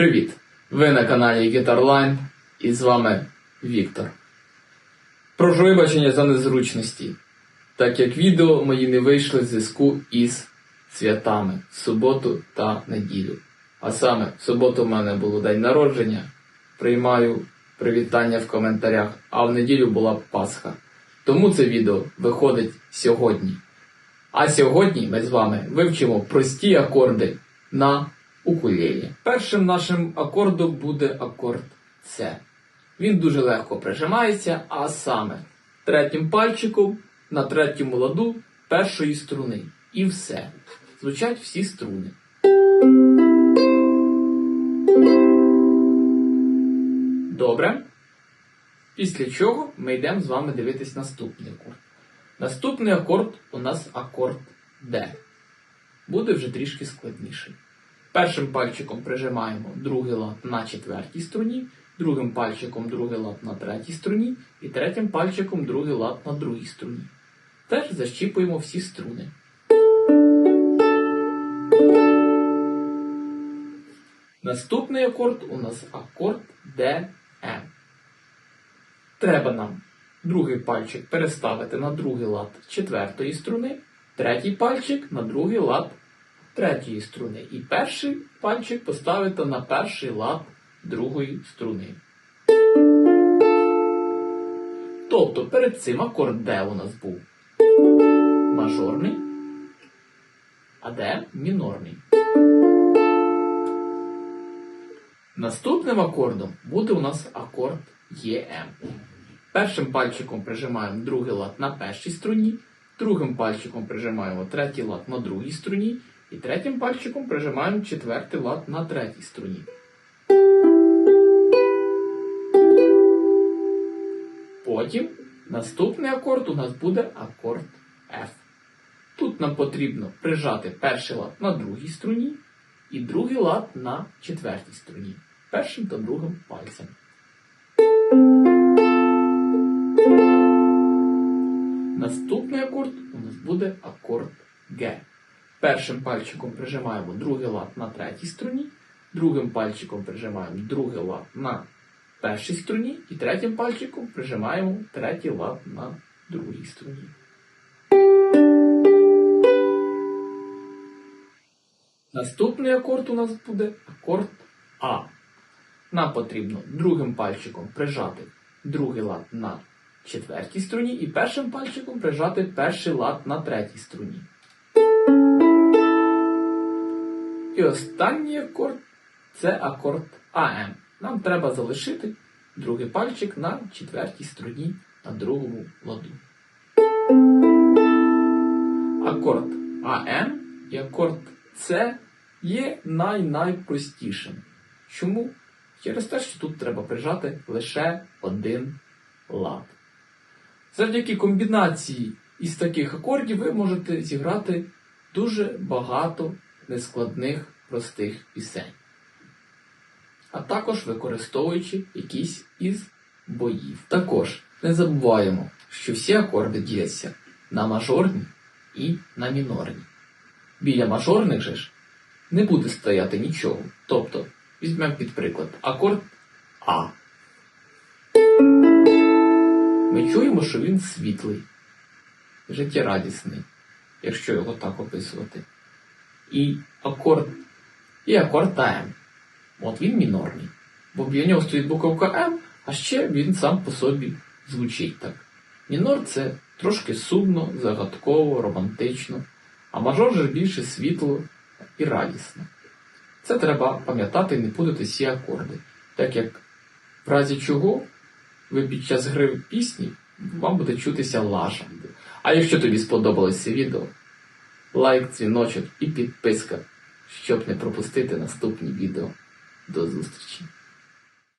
Привіт! Ви на каналі Guitarline і з вами Віктор. Прошу вибачення за незручності, так як відео мої не вийшли в зв'язку із святами в суботу та неділю. А саме, в суботу в мене було день народження, приймаю привітання в коментарях, а в неділю була Пасха. Тому це відео виходить сьогодні. А сьогодні ми з вами вивчимо прості акорди на укулелі. Першим нашим акордом буде акорд С. Він дуже легко прижимається, а саме третім пальчиком на третьому ладу першої струни. І все. Звучать всі струни. Добре. Після чого ми йдемо з вами дивитись наступний акорд. Наступний акорд у нас акорд Д. Буде вже трішки складніший. Першим пальчиком прижимаємо другий лад на четвертій струні, другим пальчиком другий лад на третій струні і третім пальчиком другий лад на другій струні. Теж защіпуємо всі струни. Наступний акорд у нас акорд ДМ. Треба нам другий пальчик переставити на другий лад четвертої струни, третій пальчик на другий лад третьої струни. І перший пальчик поставити на перший лад другої струни. Тобто перед цим акорд Д у нас був мажорний, а Д мінорний. Наступним акордом буде у нас акорд ЄМ. Першим пальчиком прижимаємо другий лад на першій струні, другим пальчиком прижимаємо третій лад на другій струні, і третім пальчиком прижимаємо четвертий лад на третій струні. Потім наступний акорд у нас буде акорд F. Тут нам потрібно прижати перший лад на другій струні і другий лад на четвертій струні. Першим та другим пальцем. Наступний акорд у нас буде акорд Г. Першим пальчиком прижимаємо другий лад на третій струні, другим пальчиком прижимаємо другий лад на першій струні і третім пальчиком прижимаємо третій лад на другій струні. Наступний акорд у нас буде акорд А. Нам потрібно другим пальчиком прижати другий лад на четвертій струні і першим пальчиком прижати перший лад на третій струні. І останній акорд це акорд АМ. Нам треба залишити другий пальчик на четвертій струні на другому ладу. Акорд АМ і акорд С є най-найпростішим. Чому? Через те, що тут треба прижати лише один лад. Завдяки комбінації із таких акордів ви можете зіграти дуже багато нескладних простих пісень. А також використовуючи якісь із боїв. Також не забуваємо, що всі акорди діляться на мажорні і на мінорні. Біля мажорних же ж не буде стояти нічого. Тобто, візьмемо під приклад акорд А. Ми чуємо, що він світлий, життєрадісний, якщо його так описувати. І акорд, і акорд АМ. От він мінорний. Бо біля нього стоїть буковка М, а ще він сам по собі звучить так. Мінор це трошки сумно, загадково, романтично, а мажор же більше світло і радісно. Це треба пам'ятати і не путати всі акорди, так як в разі чого ви під час гри пісні вам буде чутися лажа. А якщо тобі сподобалось це відео, лайк, дзвіночок і підписка, щоб не пропустити наступні відео. До зустрічі!